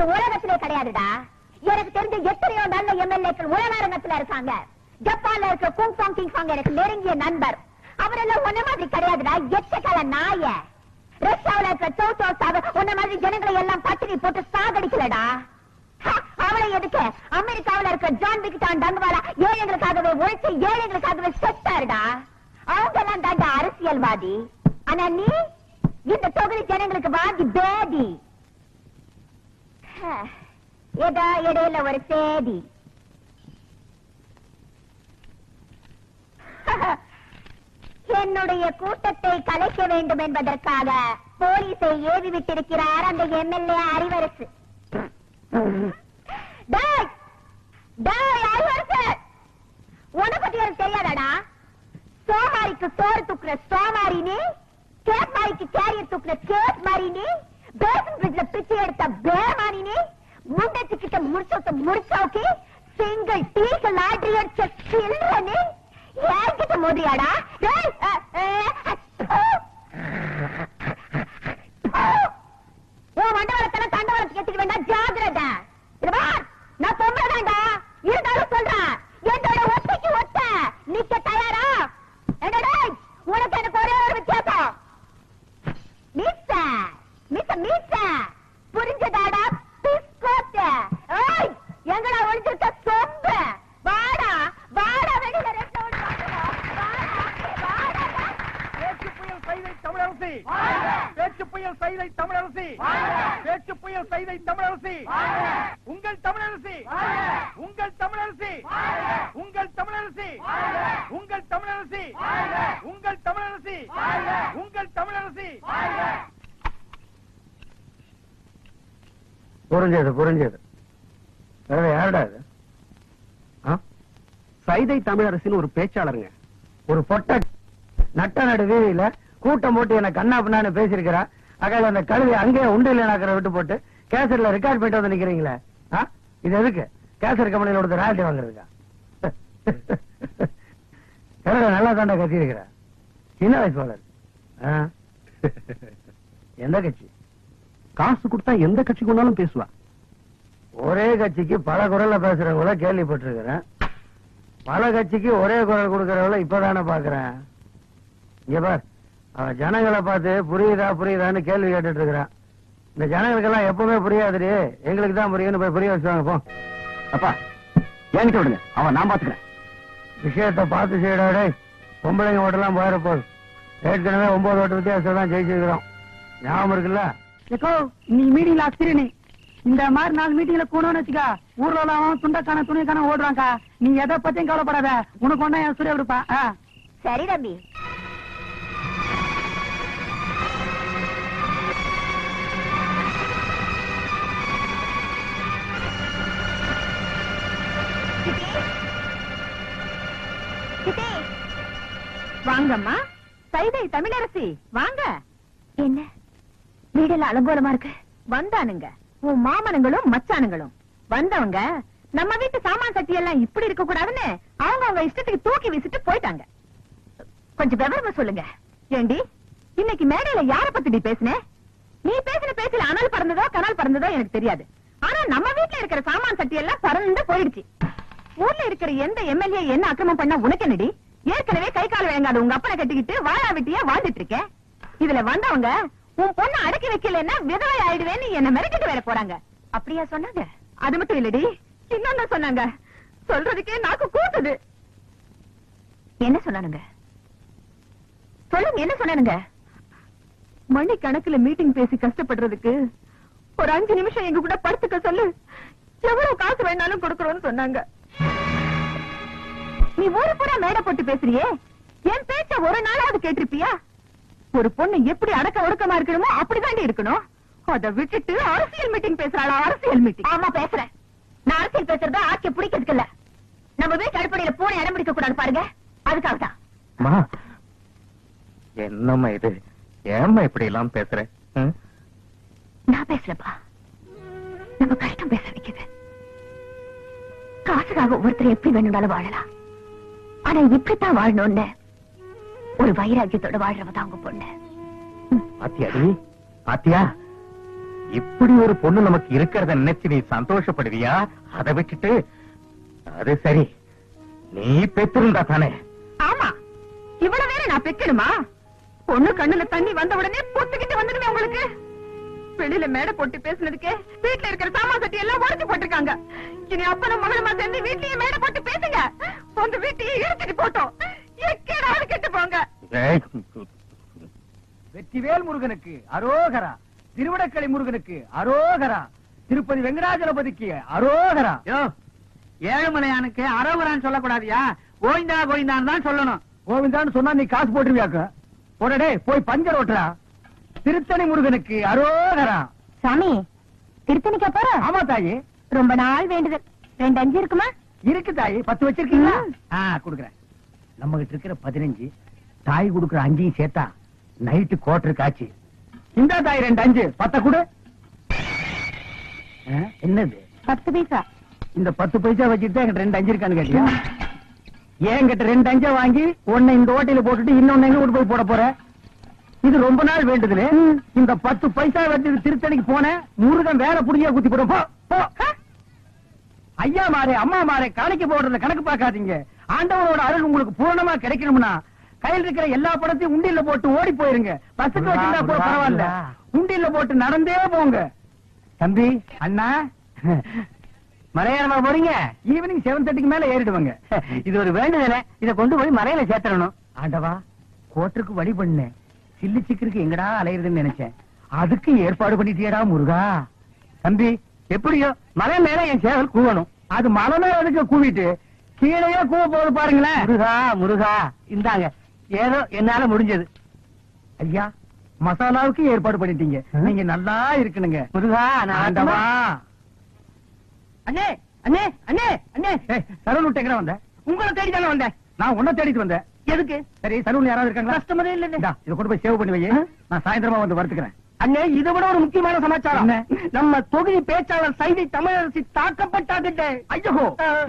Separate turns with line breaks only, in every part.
இந்த உலகத்திலே கிடையாதுடா. எனக்கு தெரிஞ்ச எத்தனையோ நல்ல எம்எல்ஏக்கள் உலகாரங்கத்துல இருக்காங்க. ஜப்பான்ல இருக்க குங் சாங் கிங் சாங் எனக்கு நெருங்கிய நண்பர். அவரெல்லாம் ஒன்ன மாதிரி கிடையாதுடா. எச்சக்கால நாய. ரஷ்யாவில இருக்க சௌ சாவ உன்ன மாதிரி ஜனங்களை எல்லாம் பட்டினி போட்டு சாகடிக்கலடா. அவளை எதுக்கு? அமெரிக்காவில இருக்க ஜான் விக்டான் டங்குவாலா ஏழைகளுக்காகவே உழைச்சு ஏழைகளுக்காகவே செத்தாருடா. அவங்க எல்லாம் தாண்டா அரசியல்வாதி. ஆனா நீ இந்த தொகுதி ஜனங்களுக்கு வாங்கி பேதி ஏதோ இடையில ஒரு தேதி? என்னுடைய கூட்டத்தை கலைக்க வேண்டும் என்பதற்காக போலீஸை ஏவி விட்டிருக்கிறார் அந்த எம்எல்ஏ அறிவரசு உனக்கு தெரியாதடா? சோமாரிக்கு சோறு தூக்குற சோமாரினி கேப் மாரிக்கு கேரியர் தூக்குற கேப் மாரினி பேசன் பிரிட்ஜ்ல பிச்சை எடுத்த பேமானினே நீ முண்டச்சு கிட்ட முடிச்சோத்த முடிச்சோக்கி சிங்கிள் டீக்கு லாட்ரி அடிச்ச சில்ற நீ ஏன்கிட்ட மோதியாடா உன் மண்டவளத்தெல்லாம் தண்டவளத்துக்கு ஏத்திக்க வேண்டாம் ஜாகிரதா இது நான் பொம்பளைதான்டா இருந்தாலும் சொல்றேன் என்னோட ஒத்தைக்கு ஒத்த நிக்க தயாரா என்னடா உனக்கு எனக்கு ஒரே ஒரு வித்தியாசம் மிஸ்ஸ மிஸ்ஸ மிஸ்ஸ புரிஞ்சதாடா பிஸ்கோத்த ஏய் எங்கடா ஒளிஞ்சிருக்க சொம்பு வாடா வாடா வெளியில ரெட்ட ஓடி வாடா வாடா
பேச்சு புயல் சைதை தமிழரசி பேச்சு புயல் தமிழரசி. பேச்சு புயல் தமிழரசி. உங்கள் தமிழரசி. உங்கள் தமிழரசி. உங்கள் தமிழரசி. உங்கள் தமிழரசி. உங்கள் தமிழரசி. உங்கள் தமிழரசி.
புரிஞ்சது புரிஞ்சது. யாருடா இது?
சைதை தமிழரசின்னு ஒரு பேச்சாளருங்க.
ஒரு பொட்ட நட்ட நடுவே கூட்டம் போட்டு என்ன கண்ணா பின்னான்னு பேசியிருக்கிறா. அக்கால அந்த கழுவி அங்கேயே உண்டு இல்லைனாக்கிற விட்டு போட்டு கேசர்ல ரெக்கார்ட் பண்ணிட்டு வந்து நிக்கிறீங்களே? ஆ? இது எதுக்கு? கேசர் கம்பெனியில ஒரு ராயல்டி வாங்குறதுக்கா? கரட நல்லா தாண்டா கத்தி இருக்கிற சின்ன வயசு வளர் எந்த கட்சி?
காசு கொடுத்தா எந்த கட்சி கொண்டாலும் பேசுவா.
ஒரே கட்சிக்கு பல குரல்ல பேசுறவங்கள கேள்விப்பட்டிருக்கிறேன். பல கட்சிக்கு ஒரே குரல் கொடுக்கறவங்கள இப்பதானே பாக்குறேன் இங்க பார். அவன் ஜனங்களை பார்த்து புரியுதா புரியுதான்னு கேள்வி கேட்டுட்டு இருக்கிறான் இந்த ஜனங்களுக்கெல்லாம் எப்பவுமே புரியாதுடி. எங்களுக்கு தான் புரியும்னு போய் புரிய வச்சுவாங்க போ.
அப்பா என்கிட்ட விடுங்க. அவன் நான் பாத்துக்கிறேன்
விஷயத்தை பார்த்து செய்யடா டேய். பொம்பளைங்க ஓட்டெல்லாம் போயிட போகுது
ஏற்கனவே ஒன்பது ஓட்டு வித்தியாசம் தான் ஜெயிச்சிருக்கிறோம். ஞாபகம் இருக்குல்ல?
ஏக்கோ நீ மீட்டிங்ல அஸ்திரி இந்த மாதிரி நாலு மீட்டிங்ல போனோம்னு வச்சுக்கா ஊர்ல எல்லாம் துண்டக்கான துணிக்கான ஓடுறாங்கக்கா நீ எதை பத்தியும் கவலைப்படாத. உனக்கு ஒண்ணா என் சூரிய விடுப்பா.
சரி தம்பி. வாங்கம்மா. சைதை தமிழரசி வாங்க. என்ன? வீடெல்லாம் அலங்கோலமா இருக்கு. வந்தானுங்க. உன் மாமனுங்களும் மச்சானுங்களும். வந்தவங்க நம்ம வீட்டு சாமான் சட்டி எல்லாம் இப்படி இருக்க கூடாதுன்னு அவங்க அவங்க இஷ்டத்துக்கு தூக்கி வீசிட்டு போயிட்டாங்க. கொஞ்சம் விவரமா சொல்லுங்க. ஏண்டி இன்னைக்கு மேடையில யார பத்தி நீ பேசுன? நீ பேசின பேச்சில அனல் பறந்ததோ கனல் பறந்ததோ எனக்கு தெரியாது. ஆனா நம்ம வீட்டுல இருக்கிற சாமான் சட்டி எல்லாம் பறந்து போயிடுச்சு. ஊர்ல இருக்கிற எந்த எம்எல்ஏ என்ன அக்கிரமம் பண்ணா உனக்கு என்னடி? ஏற்கனவே கை கால் வழங்காத உங்க அப்பனை கட்டிக்கிட்டு வாழா வெட்டியா வாழ்ந்துட்டு இருக்கேன் இதுல வந்தவங்க உன் பொண்ணு அடக்கி வைக்கலன்னா விதவை ஆயிடுவேன்னு என்ன மிரட்டிட்டு வேற போறாங்க. அப்படியா சொன்னாங்க? அது மட்டும் இல்லடி இன்னொன்னு சொன்னாங்க. சொல்றதுக்கே நாக்கு கூட்டுது என்ன சொன்னானுங்க? சொல்லுங்க என்ன சொன்னானுங்க? மணி கணக்குல மீட்டிங் பேசி கஷ்டப்படுறதுக்கு ஒரு அஞ்சு நிமிஷம் எங்க கூட படுத்துக்க சொல்லு. எவ்வளவு காசு வேணாலும் கொடுக்கறோம்னு சொன்னாங்க. நீ ஒரு பூரா மேடை போட்டு பேசுறியே? என் பேச்ச ஒரு நாளாவது கேட்டிருப்பியா? ஒரு பொண்ணு எப்படி அடக்க ஒடுக்கமா இருக்கணுமோ அப்படிதாண்டி இருக்கணும். அத விட்டுட்டு அரசியல் மீட்டிங் பேசுறாளா? அரசியல் மீட்டிங் ஆமா பேசுறேன். நான் அரசியல் பேசுறத ஆட்சியை பிடிக்கிறதுக்கு இல்ல. நம்ம வீட்டு அடிப்படையில பூனை இடம் பிடிக்க கூடாது பாருங்க. அதுக்காக தான்.
அம்மா என்னம்மா இது? ஏம்மா இப்படி எல்லாம் பேசுற?
நான் பேசலப்பா நம்ம கஷ்டம் பேச வைக்குது காசுக்காக ஒவ்வொருத்தர் எப்படி வேணும்னாலும் வாழலாம். ஆனா இப்படித்தான் வாழணும்னு. ஒரு வைராக்கியத்தோட வாழ்றவ தான் உங்க பொண்ணு.
பாத்தியாடி பாத்தியா இப்படி ஒரு பொண்ணு நமக்கு இருக்கிறத நினைச்சு நீ சந்தோஷப்படுவியா? அதை விட்டுட்டு அது சரி. நீ பெற்றிருந்தா தானே.
ஆமா. இவ்வளவு வேற நான் பெக்கணுமா பொண்ணு கண்ணுல தண்ணி வந்த உடனே பொத்துக்கிட்டு வந்துடுமே உங்களுக்கு. வெளியில மேடை போட்டு பேசுனதுக்கே வீட்டுல இருக்கிற சாமான் சட்டி எல்லாம் உடச்சு போட்டிருக்காங்க. இனி அப்பனும் மகளுமா சேர்ந்து வீட்லயே மேடை போட்டு பேசுங்க. உங்க வீட்டையே இழுத்துட்டு போட்டோம். எக்கேடாவது கெட்டு போங்க.
வெற்றிவேல் முருகனுக்கு அரோகரா. திருவிடக்கலை முருகனுக்கு அரோகரா. திருப்பதி வெங்கடாஜலபதிக்கு அரோகரா.
ஏழுமலையானுக்கு அரோகரான்னு சொல்லக்கூடாதியா. கோவிந்தா கோவிந்தான்னு தான் சொல்லணும்.
கோவிந்தான்னு சொன்னா நீ காசு போட்டுருவியாக்க? உடனே போய் பஞ்சர் ஓட்டுறா திருத்தணி முருகனுக்கு அரோகரா.
சாமி திருத்தணிக்கா போற?
ஆமா தாயி.
ரொம்ப நாள் வேண்டுதல். ரெண்டு அஞ்சு இருக்குமா?
இருக்கு தாயி பத்து வச்சிருக்கீங்களா. ஆ குடுக்குறேன். நம்ம கிட்ட இருக்கிற பதினஞ்சு தாய் குடுக்குற அஞ்சையும் சேர்த்தா நைட்டு கோட்டரு காட்சி இந்த தாய் ரெண்டு அஞ்சு. பத்த குடு. என்னது?
பத்து பைசா.
இந்த பத்து பைசா வச்சுட்டு என்கிட்ட ரெண்டு அஞ்சு இருக்கான்னு கேட்டியா? என்கிட்ட ரெண்டு அஞ்சா வாங்கி ஒண்ணு இந்த ஓட்டையில போட்டுட்டு இன்னொன்னு எங்க கொண்டு போய் போட போற? இது ரொம்ப நாள் வேண்டுதுல. இந்த பத்து பைசா வச்சு திருத்தணிக்கு போன முருகன் வேலை புடிங்க குத்தி போடும். போ, போ. ஐயா மாறே அம்மா மாறே காணிக்க போடுறத கணக்கு பார்க்காதீங்க. ஆண்டவனோட அருள் உங்களுக்கு பூரணமா கிடைக்கணும்னா கையில் இருக்கிற எல்லா படத்தையும் உண்டியல்ல போட்டு ஓடி போயிருங்க. பஸ்ஸுக்கு வச்சிருந்தா கூட பரவாயில்ல. உண்டியல்ல போட்டு நடந்தே போங்க. தம்பி அண்ணா மலையாளமா போறீங்க? ஈவினிங் செவன் தேர்ட்டிக்கு மேல ஏறிடுவாங்க. இது ஒரு வேண்டுதல இத கொண்டு போய் மலையில சேர்த்தணும் ஆண்டவா கோட்டருக்கு வழி பண்ணு. சில்லு சிக்கருக்கு எங்கடா அலையுதுன்னு நினைச்சேன். அதுக்கு ஏற்பாடு பண்ணிட்டியடா முருகா. தம்பி எப்படியோ மலை மேல என் சேவல் கூவணும். அது மலை மேல எதுக்கு கூவிட்டு கீழேயே கூவ போகுது பாருங்களேன். முருகா முருகா. இந்தாங்க. ஏதோ என்னால முடிஞ்சது. ஐயா மசாலாவுக்கு ஏற்பாடு பண்ணிட்டீங்க. நீங்க நல்லா இருக்கணுங்க. முருகா ஆண்டவா. அண்ணே அண்ணே அண்ணே அண்ணே. விட்டு எங்க வந்த? உங்களை தேடி தானே வந்தேன். நான் உன்னை தேடிட்டு வந்தேன். எதுக்கு? சரி சலூன் யாராவது இருக்காங்களா? கஸ்டமரே இல்ல இதை கொண்டு போய் சேவ் பண்ணி வை நான் சாயந்தரமா வந்து வறுத்துக்கிறேன் அண்ணே இதை விட ஒரு முக்கியமான சமாச்சாரம். நம்ம தொகுதி பேச்சாளர் சைதை தமிழரசி தாக்கப்பட்டார்கள் ஐயோ!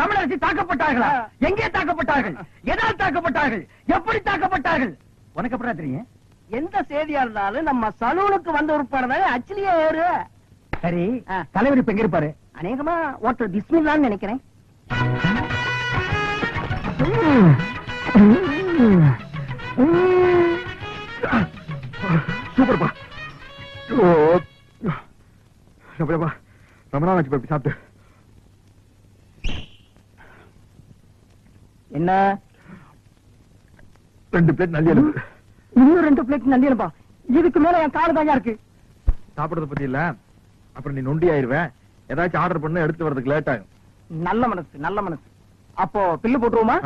தமிழரசி தாக்கப்பட்டார்களா? எங்கே தாக்கப்பட்டார்கள்? எதால் தாக்கப்பட்டார்கள்? எப்படி தாக்கப்பட்டார்கள்? உனக்கு எப்படா தெரியும்?
எந்த செய்தியா இருந்தாலும் நம்ம சலூனுக்கு வந்த உட்பட அச்சிலேயே ஏறு
சரி தலைவர் இப்ப எங்க இருப்பாரு?
அநேகமா ஓட்டல் பிஸ்மில்லான்னு நினைக்கிறேன்.
எப்படிப்பா ரொம்ப நாள் ஆச்சு இப்படி சாப்பிட்டு.
என்ன?
ரெண்டு பிளேட் நல்லி எழுப்பு
இன்னும் ரெண்டு பிளேட் நல்லியலப்பா இதுக்கு மேல என் காலு தாயா இருக்கு.
சாப்பிடறத பத்தி இல்ல. அப்புறம் நீ நொண்டி ஆயிருவேன். ஏதாச்சும் ஆர்டர் பண்ண எடுத்து வரதுக்கு லேட் ஆகும்.
நல்ல மனசு நல்ல மனசு. அப்போ பில்லு போட்டுருவோமா.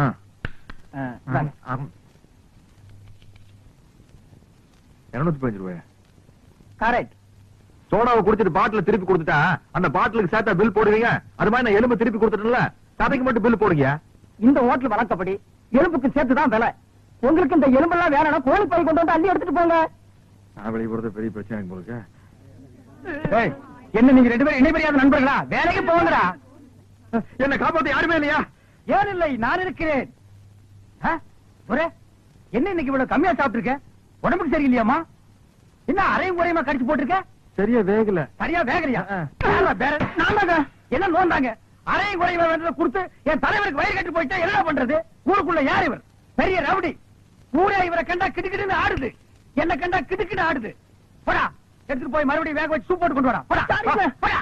இருநூத்தி பதினஞ்சு ரூபாய்?
கரெக்ட்
சோடாவை குடிச்சிட்டு பாட்டில திருப்பி கொடுத்துட்டா அந்த பாட்டிலுக்கு சேர்த்தா பில் போடுவீங்க? அது மாதிரி நான் எலும்பு திருப்பி கொடுத்துட்டேன்ல. கதைக்கு மட்டும் பில் போடுங்க
இந்த ஹோட்டல் வழக்கப்படி எலும்புக்கு சேர்த்து தான் விலை. உங்களுக்கு இந்த எலும்பெல்லாம் வேணும்னா கோழி பை கொண்டு வந்து அள்ளி எடுத்துட்டு போங்க.
நான் வெளியே போறது பெரிய பிரச்சனை போலுக்கு.
என்ன நீங்க ரெண்டு பேரும் இணைபெரியாத நண்பர்களா? வேலைக்கு போங்கடா.
என்ன காப்பாத்த யாருமே இல்லையா?
ஏன் இல்லை நான் இருக்கிறேன்? ஒரே என்ன இன்னைக்கு இவ்வளவு கம்மியா சாப்பிட்டிருக்க? உடம்புக்கு சரியில்லையாமா என்ன அரையும் குறையுமா கடிச்சு போட்டிருக்க?
சரியா வேகல.
சரியா வேகலையா? தாங்க. என்ன நோந்தாங்க அரையும் குறையுமா வேண்டதை கொடுத்து என் தலைவருக்கு வயிறு கட்டி போயிட்டா என்ன பண்றது? ஊருக்குள்ள யார் இவர்? பெரிய ரவுடி. ஊரே இவரை கண்டா கிடுக்கிடுன்னு ஆடுது. என்ன கண்டா கிடுக்கிட்டு ஆடுது. போடா. எடுத்துட்டு போய் மறுபடியும் வேக வச்சு சூப் போட்டு கொண்டு வரா போடா. போடா.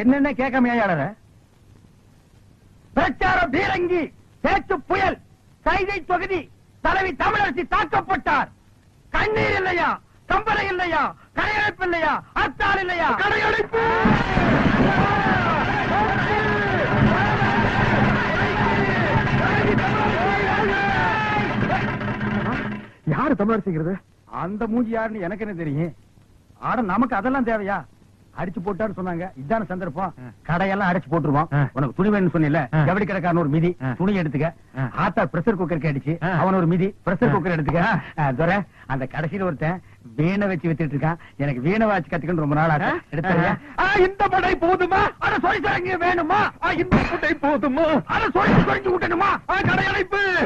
என்னென்ன கேட்காம ஏன் பிரச்சார பீரங்கி. பேச்சு புயல் கைதை தொகுதி தலைவி தமிழரசி தாக்கப்பட்டார். கண்ணீர் இல்லையா? கம்பளை இல்லையா? கடையடைப்பு இல்லையா? அத்தாள் இல்லையா? கடையடைப்பு!
யாரு தமிழரசிங்கிறது?
அந்த மூஞ்சி யாருன்னு எனக்கு என்ன தெரியும்? ஆட நமக்கு அதெல்லாம் தேவையா? அடிச்சு போட்டான்னு சொன்னாங்க. இதான சந்தர்ப்பம். கடையெல்லாம் அடிச்சு போட்டுருவோம்.
ஆ.
உனக்கு துணி வேணும்னு சொன்னில. ஜவுளி கடைக்காரன் ஒரு மிதி. துணி எடுத்துக்க. ஆத்தா பிரஷர் குக்கருக்கு அடிச்சு. அவன் ஒரு மிதி. பிரஷர். குக்கர் எடுத்துக்க. துரை அந்த கடைசியில ஒருத்தன் வீணை வச்சு வித்துட்டு இருக்கான். எனக்கு வீணை வாச்சு கத்துக்கணும் ரொம்ப நாள்
ஆ, இந்த படை போதுமா?
அட சொல்லி தரங்க வேணுமா?
இந்த படை போதுமா?
அட சொல்லி சொல்லி விட்டணுமா?
ஆ, கடையடைப்பு.